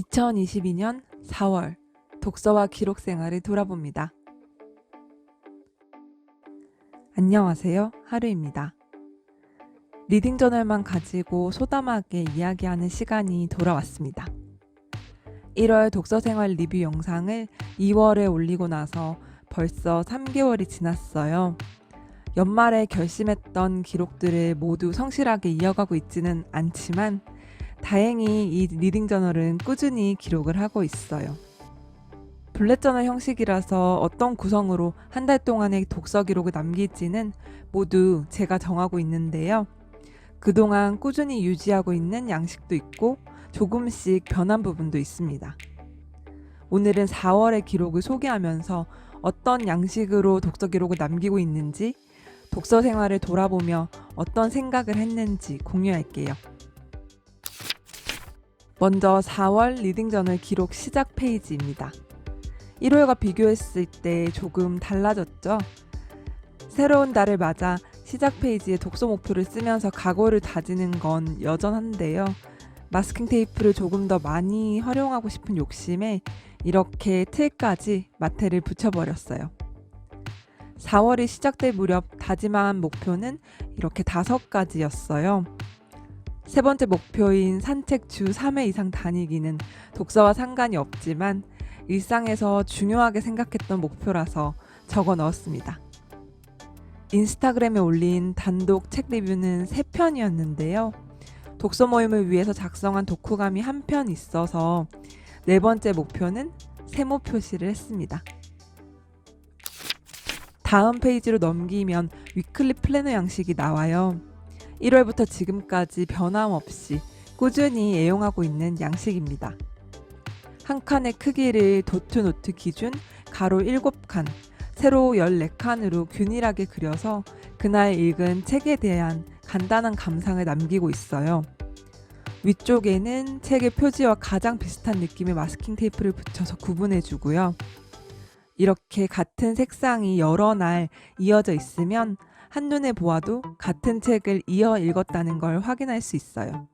2022년 4월 독서와 기록 생활을 돌아봅니다. 안녕하세요. 하루입니다. 리딩 저널만 가지고 소담하게 이야기하는 시간이 돌아왔습니다. 1월 독서 생활 리뷰 영상을 2월에 올리고 나서 벌써 3개월이 지났어요. 연말에 결심했던 기록들을 모두 성실하게 이어가고 있지는 않지만 다행히 이 리딩 저널은 꾸준히 기록을 하고 있어요. 블랙 저널 형식이라서 어떤 구성으로 한 달 동안의 독서 기록을 남길지는 모두 제가 정하고 있는데요. 그동안 꾸준히 유지하고 있는 양식도 있고 조금씩 변한 부분도 있습니다. 오늘은 4월의 기록을 소개하면서 어떤 양식으로 독서 기록을 남기고 있는지 독서 생활을 돌아보며 어떤 생각을 했는지 공유할게요. 먼저 4월 리딩 저널 기록 시작 페이지입니다. 1월과 비교했을 때 조금 달라졌죠? 새로운 달을 맞아 시작 페이지에 독서 목표를 쓰면서 각오를 다지는 건 여전한데요. 마스킹 테이프를 조금 더 많이 활용하고 싶은 욕심에 이렇게 틀까지 마테를 붙여버렸어요. 4월이 시작될 무렵 다짐한 목표는 이렇게 다섯 가지였어요. 세 번째 목표인 산책 주 3회 이상 다니기는 독서와 상관이 없지만 일상에서 중요하게 생각했던 목표라서 적어 넣었습니다. 인스타그램에 올린 단독 책 리뷰는 3편이었는데요. 독서 모임을 위해서 작성한 독후감이 한 편 있어서 네 번째 목표는 세모 표시를 했습니다. 다음 페이지로 넘기면 위클리 플래너 양식이 나와요. 1월부터 지금까지 변함없이 꾸준히 애용하고 있는 양식입니다. 한 칸의 크기를 도트 노트 기준 가로 7칸, 세로 14칸으로 균일하게 그려서 그날 읽은 책에 대한 간단한 감상을 남기고 있어요. 위쪽에는 책의 표지와 가장 비슷한 느낌의 마스킹 테이프를 붙여서 구분해 주고요. 이렇게 같은 색상이 여러 날 이어져 있으면 한눈에 보아도 같은 책을 이어 읽었다는 걸 확인할 수 있어요.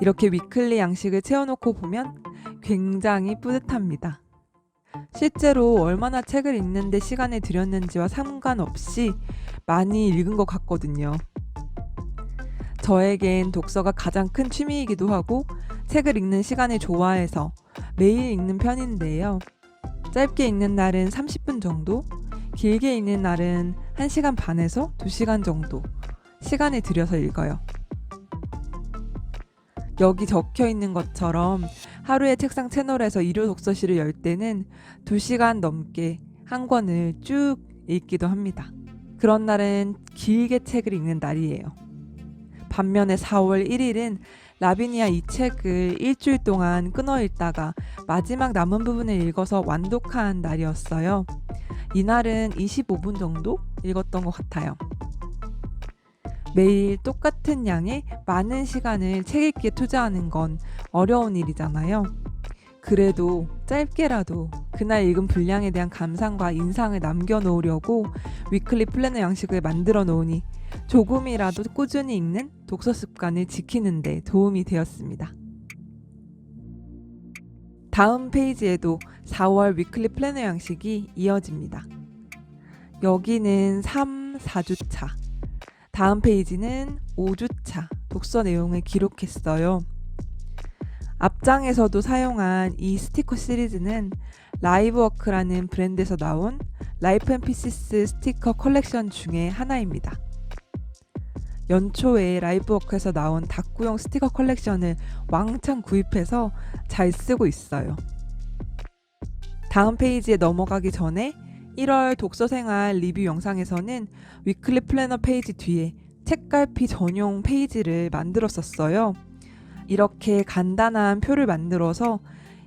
이렇게 위클리 양식을 채워놓고 보면 굉장히 뿌듯합니다. 실제로 얼마나 책을 읽는데 시간을 들였는지와 상관없이 많이 읽은 것 같거든요. 저에겐 독서가 가장 큰 취미이기도 하고 책을 읽는 시간을 좋아해서 매일 읽는 편인데요. 짧게 읽는 날은 30분 정도, 길게 읽는 날은 1시간 반에서 2시간 정도 시간을 들여서 읽어요. 여기 적혀 있는 것처럼 하루에 책상 채널에서 일요 독서실을 열 때는 2시간 넘게 한 권을 쭉 읽기도 합니다. 그런 날은 길게 책을 읽는 날이에요. 반면에 4월 1일은 라비니아 이 책을 일주일 동안 끊어 읽다가 마지막 남은 부분을 읽어서 완독한 날이었어요. 이날은 25분 정도 읽었던 것 같아요. 매일 똑같은 양의 많은 시간을 책 읽기에 투자하는 건 어려운 일이잖아요. 그래도 짧게라도 그날 읽은 분량에 대한 감상과 인상을 남겨놓으려고 위클리 플래너 양식을 만들어 놓으니 조금이라도 꾸준히 읽는 독서 습관을 지키는데 도움이 되었습니다. 다음 페이지에도 4월 위클리 플래너 양식이 이어집니다. 여기는 3, 4주차. 다음 페이지는 5주차 독서 내용을 기록했어요. 앞장에서도 사용한 이 스티커 시리즈는 라이브워크라는 브랜드에서 나온 라이프 앤 피시스 스티커 컬렉션 중에 하나입니다. 연초에 라이브워크에서 나온 다꾸용 스티커 컬렉션을 왕창 구입해서 잘 쓰고 있어요. 다음 페이지에 넘어가기 전에 1월 독서생활 리뷰 영상에서는 위클리 플래너 페이지 뒤에 책갈피 전용 페이지를 만들었었어요. 이렇게 간단한 표를 만들어서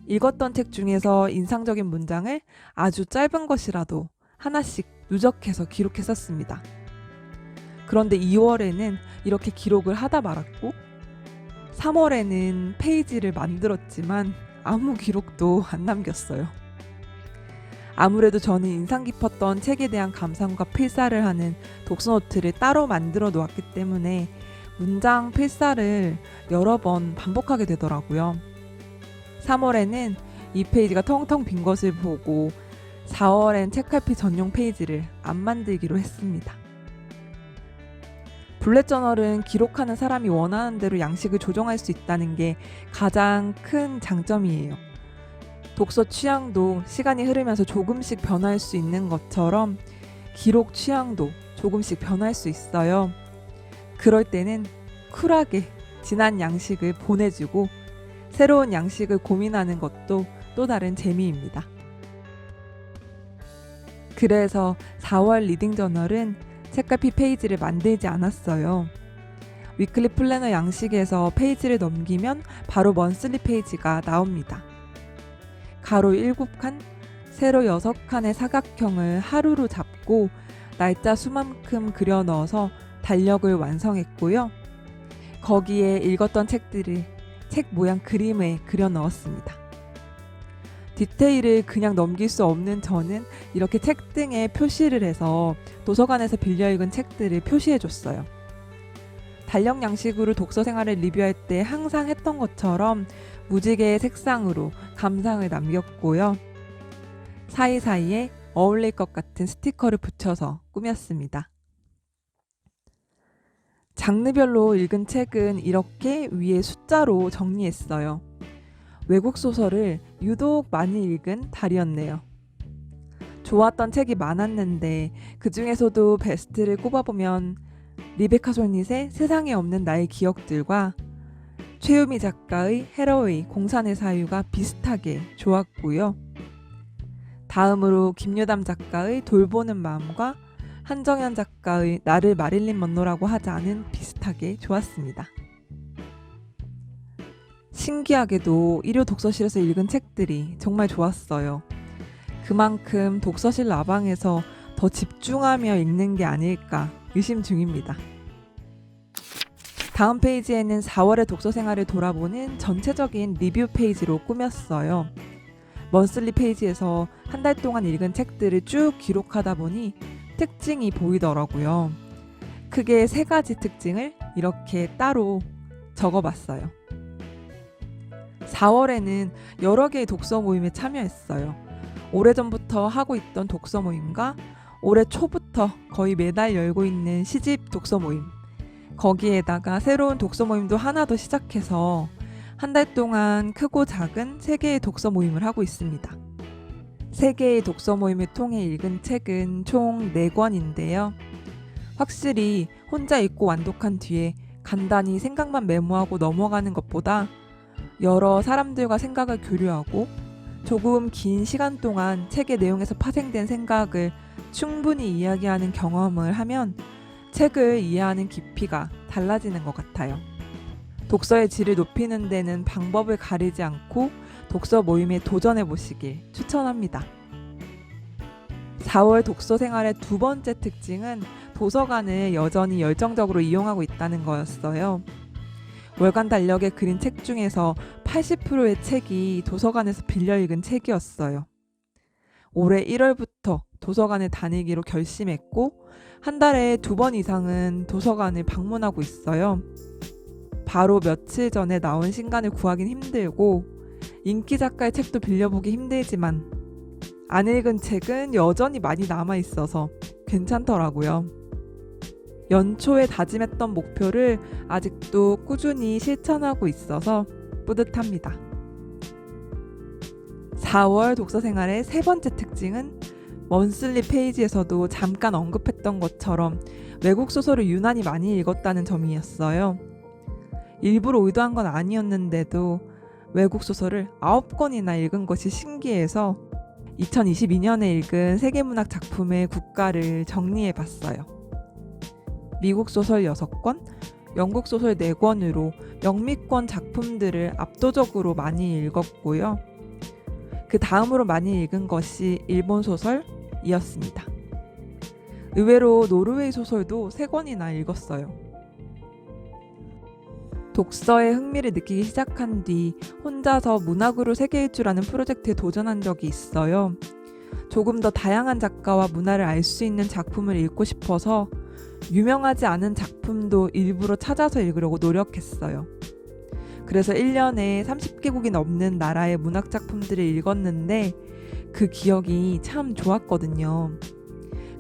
읽었던 책 중에서 인상적인 문장을 아주 짧은 것이라도 하나씩 누적해서 기록했었습니다. 그런데 2월에는 이렇게 기록을 하다 말았고 3월에는 페이지를 만들었지만 아무 기록도 안 남겼어요. 아무래도 저는 인상 깊었던 책에 대한 감상과 필사를 하는 독서노트를 따로 만들어 놓았기 때문에 문장 필사를 여러 번 반복하게 되더라고요. 3월에는 이 페이지가 텅텅 빈 것을 보고 4월엔 책갈피 전용 페이지를 안 만들기로 했습니다. 블랙 저널은 기록하는 사람이 원하는 대로 양식을 조정할 수 있다는 게 가장 큰 장점이에요. 독서 취향도 시간이 흐르면서 조금씩 변할 수 있는 것처럼 기록 취향도 조금씩 변할 수 있어요. 그럴 때는 쿨하게 지난 양식을 보내주고 새로운 양식을 고민하는 것도 또 다른 재미입니다. 그래서 4월 리딩 저널은 책갈피 페이지를 만들지 않았어요. 위클리 플래너 양식에서 페이지를 넘기면 바로 먼슬리 페이지가 나옵니다. 가로 7칸, 세로 6칸의 사각형을 하루로 잡고 날짜 수만큼 그려 넣어서 달력을 완성했고요. 거기에 읽었던 책들을 책 모양 그림에 그려 넣었습니다. 디테일을 그냥 넘길 수 없는 저는 이렇게 책 등에 표시를 해서 도서관에서 빌려 읽은 책들을 표시해 줬어요. 달력 양식으로 독서 생활을 리뷰할 때 항상 했던 것처럼 무지개의 색상으로 감상을 남겼고요. 사이사이에 어울릴 것 같은 스티커를 붙여서 꾸몄습니다. 장르별로 읽은 책은 이렇게 위에 숫자로 정리했어요. 외국 소설을 유독 많이 읽은 달이었네요. 좋았던 책이 많았는데 그 중에서도 베스트를 꼽아보면 리베카 솔닛의 세상에 없는 나의 기억들과 최유미 작가의 헤러웨이 공산의 사유가 비슷하게 좋았고요. 다음으로 김유담 작가의 돌보는 마음과 한정현 작가의 나를 마릴린 먼로라고 하지 않은 비슷하게 좋았습니다. 신기하게도 일요 독서실에서 읽은 책들이 정말 좋았어요. 그만큼 독서실 라방에서 더 집중하며 읽는 게 아닐까 의심 중입니다. 다음 페이지에는 4월의 독서 생활을 돌아보는 전체적인 리뷰 페이지로 꾸몄어요. 먼슬리 페이지에서 한 달 동안 읽은 책들을 쭉 기록하다 보니 특징이 보이더라고요. 크게 세 가지 특징을 이렇게 따로 적어봤어요. 4월에는 여러 개의 독서 모임에 참여했어요. 오래전부터 하고 있던 독서 모임과 올해 초부터 거의 매달 열고 있는 시집 독서 모임. 거기에다가 새로운 독서 모임도 하나 더 시작해서 한 달 동안 크고 작은 세 개의 독서 모임을 하고 있습니다. 세 개의 독서 모임을 통해 읽은 책은 총 4권인데요. 확실히 혼자 읽고 완독한 뒤에 간단히 생각만 메모하고 넘어가는 것보다 여러 사람들과 생각을 교류하고 조금 긴 시간 동안 책의 내용에서 파생된 생각을 충분히 이야기하는 경험을 하면 책을 이해하는 깊이가 달라지는 것 같아요. 독서의 질을 높이는 데는 방법을 가리지 않고 독서 모임에 도전해 보시길 추천합니다. 4월 독서 생활의 두 번째 특징은 도서관을 여전히 열정적으로 이용하고 있다는 거였어요. 월간 달력에 그린 책 중에서 80%의 책이 도서관에서 빌려 읽은 책이었어요. 올해 1월부터 도서관에 다니기로 결심했고, 한 달에 두 번 이상은 도서관을 방문하고 있어요. 바로 며칠 전에 나온 신간을 구하긴 힘들고, 인기 작가의 책도 빌려보기 힘들지만, 안 읽은 책은 여전히 많이 남아 있어서 괜찮더라고요. 연초에 다짐했던 목표를 아직도 꾸준히 실천하고 있어서 뿌듯합니다. 4월 독서 생활의 세 번째 특징은 먼슬리 페이지에서도 잠깐 언급했던 것처럼 외국 소설을 유난히 많이 읽었다는 점이었어요. 일부러 의도한 건 아니었는데도 외국 소설을 9권이나 읽은 것이 신기해서 2022년에 읽은 세계문학 작품의 국가를 정리해 봤어요. 미국 소설 6권, 영국 소설 4권으로 영미권 작품들을 압도적으로 많이 읽었고요. 그 다음으로 많이 읽은 것이 일본 소설이었습니다. 의외로 노르웨이 소설도 3권이나 읽었어요. 독서에 흥미를 느끼기 시작한 뒤 혼자서 문학으로 세계 일주라는 프로젝트에 도전한 적이 있어요. 조금 더 다양한 작가와 문화를 알 수 있는 작품을 읽고 싶어서 유명하지 않은 작품도 일부러 찾아서 읽으려고 노력했어요. 그래서 1년에 30개국이 넘는 나라의 문학 작품들을 읽었는데 그 기억이 참 좋았거든요.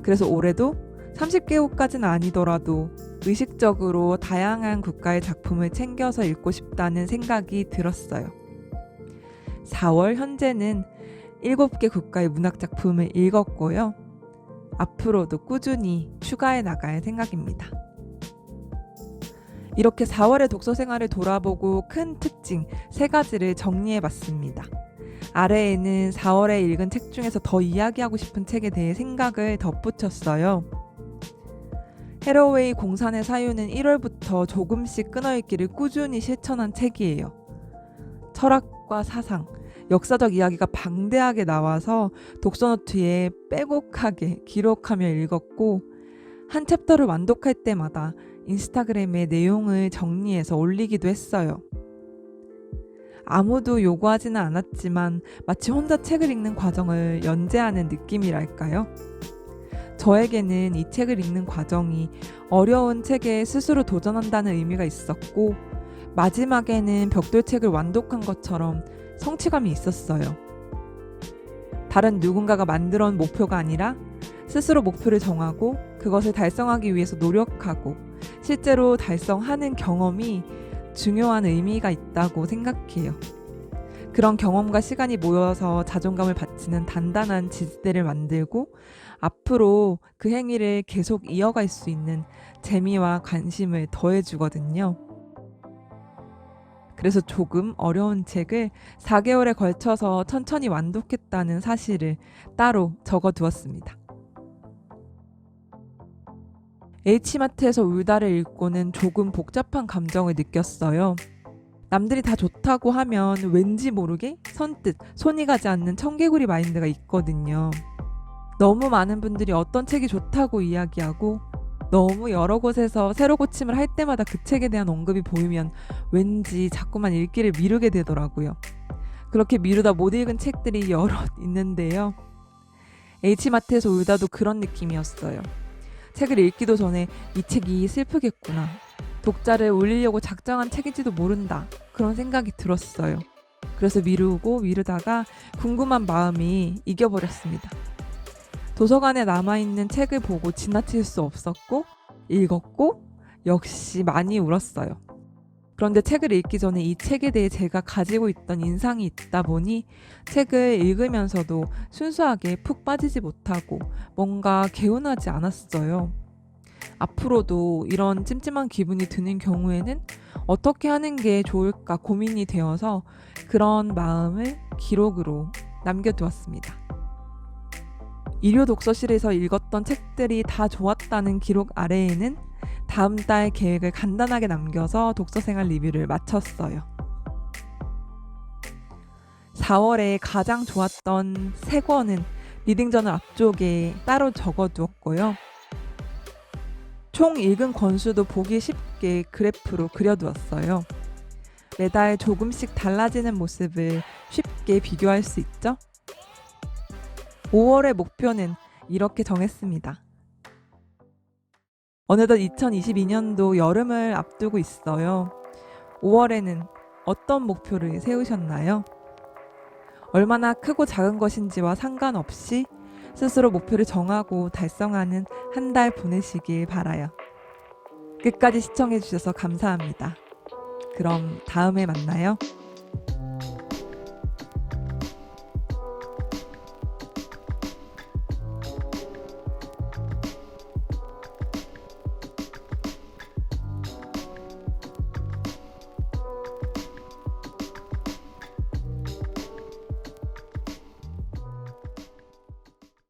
그래서 올해도 30개국까지는 아니더라도 의식적으로 다양한 국가의 작품을 챙겨서 읽고 싶다는 생각이 들었어요. 4월 현재는 7개 국가의 문학 작품을 읽었고요. 앞으로도 꾸준히 추가해 나갈 생각입니다. 이렇게 4월의 독서 생활을 돌아보고 큰 특징 세 가지를 정리해 봤습니다. 아래에는 4월에 읽은 책 중에서 더 이야기하고 싶은 책에 대해 생각을 덧붙였어요. 헤러웨이 공산의 사유는 1월부터 조금씩 끊어읽기를 꾸준히 실천한 책이에요. 철학과 사상, 역사적 이야기가 방대하게 나와서 독서노트에 빼곡하게 기록하며 읽었고 한 챕터를 완독할 때마다 인스타그램에 내용을 정리해서 올리기도 했어요. 아무도 요구하지는 않았지만 마치 혼자 책을 읽는 과정을 연재하는 느낌이랄까요? 저에게는 이 책을 읽는 과정이 어려운 책에 스스로 도전한다는 의미가 있었고, 마지막에는 벽돌책을 완독한 것처럼 성취감이 있었어요. 다른 누군가가 만들어 온 목표가 아니라 스스로 목표를 정하고 그것을 달성하기 위해서 노력하고 실제로 달성하는 경험이 중요한 의미가 있다고 생각해요. 그런 경험과 시간이 모여서 자존감을 바치는 단단한 지지대를 만들고 앞으로 그 행위를 계속 이어갈 수 있는 재미와 관심을 더해주거든요. 그래서 조금 어려운 책을 4개월에 걸쳐서 천천히 완독했다는 사실을 따로 적어 두었습니다. H마트에서 울다를 읽고는 조금 복잡한 감정을 느꼈어요. 남들이 다 좋다고 하면 왠지 모르게 선뜻 손이 가지 않는 청개구리 마인드가 있거든요. 너무 많은 분들이 어떤 책이 좋다고 이야기하고 너무 여러 곳에서 새로 고침을 할 때마다 그 책에 대한 언급이 보이면 왠지 자꾸만 읽기를 미루게 되더라고요. 그렇게 미루다 못 읽은 책들이 여럿 있는데요. H마트에서 울다도 그런 느낌이었어요. 책을 읽기도 전에 이 책이 슬프겠구나. 독자를 울리려고 작정한 책인지도 모른다. 그런 생각이 들었어요. 그래서 미루고 미루다가 궁금한 마음이 이겨버렸습니다. 도서관에 남아있는 책을 보고 지나칠 수 없었고, 읽었고, 역시 많이 울었어요. 그런데 책을 읽기 전에 이 책에 대해 제가 가지고 있던 인상이 있다 보니 책을 읽으면서도 순수하게 푹 빠지지 못하고 뭔가 개운하지 않았어요. 앞으로도 이런 찜찜한 기분이 드는 경우에는 어떻게 하는 게 좋을까 고민이 되어서 그런 마음을 기록으로 남겨두었습니다. 일요 독서실에서 읽었던 책들이 다 좋았다는 기록 아래에는 다음 달 계획을 간단하게 남겨서 독서 생활 리뷰를 마쳤어요. 4월에 가장 좋았던 세 권은 리딩저널 앞쪽에 따로 적어두었고요. 총 읽은 권수도 보기 쉽게 그래프로 그려두었어요. 매달 조금씩 달라지는 모습을 쉽게 비교할 수 있죠? 5월의 목표는 이렇게 정했습니다. 어느덧 2022년도 여름을 앞두고 있어요. 5월에는 어떤 목표를 세우셨나요? 얼마나 크고 작은 것인지와 상관없이 스스로 목표를 정하고 달성하는 한 달 보내시길 바라요. 끝까지 시청해주셔서 감사합니다. 그럼 다음에 만나요.